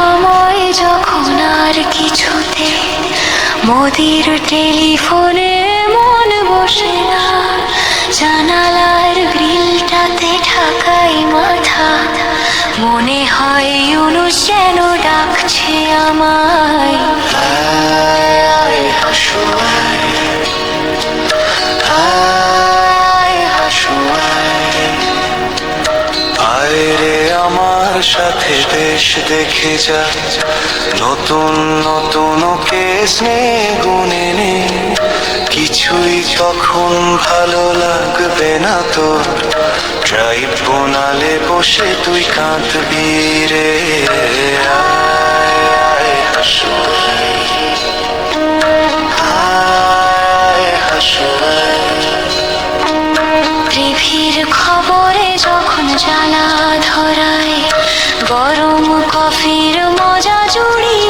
সময় যখন আর কিছুতে মোদির টেলিফোনে মন বসে না, জানালার গ্রিলটাতে ঠাকাই মাথা, মনে হয় ইউনুস যেন ডাকছে আমায়। আয় রে সাথে দেশ দেখে যা। নতুন নতুন কেস নে, গুনে নে। কিছুই তখন ভালো লাগবে না তোর, ট্রাইব্যুনালে বসে তুই কাঁদবি রে। আয় খবরে যখন ধরায় গরম কফির মজা জুড়িয়ে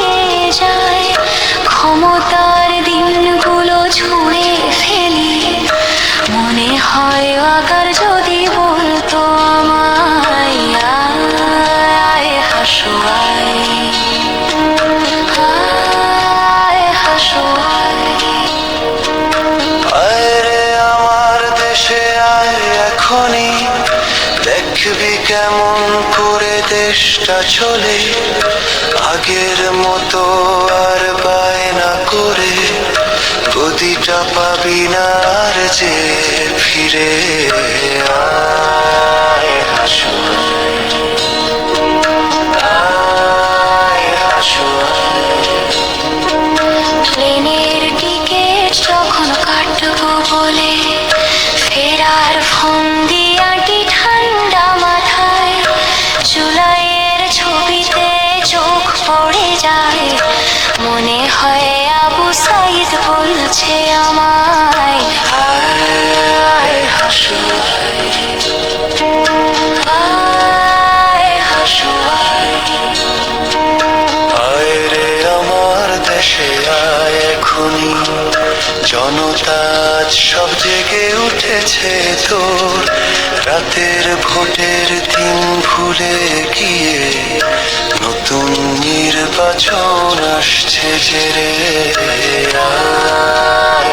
দেখবি কেমন করে দেশটা চলে, আগের মতো আর বায়না করে, গদিটা পাবি না আর যে ফিরে মনে হয় আবু সাইদ বলছে আমায় জনতা সব জেগে উঠেছে তোর। রাতের ভোটের দিন ভুলে গিয়ে নতুন নির্বাচন আসছে যে রে আয়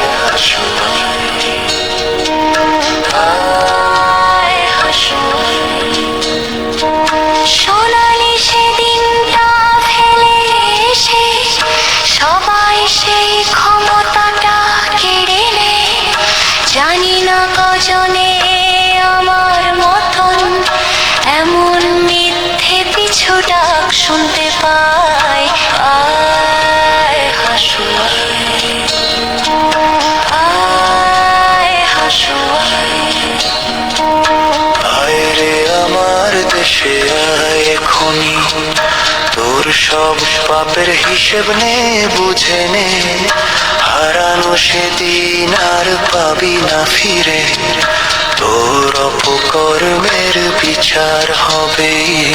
আয় এখনই। তোর সব পাপের হিসেব নে, বুঝে নে। হারানো সেদিন আর পাবি না ফিরে। তোর অপকর্মের বিচার হবে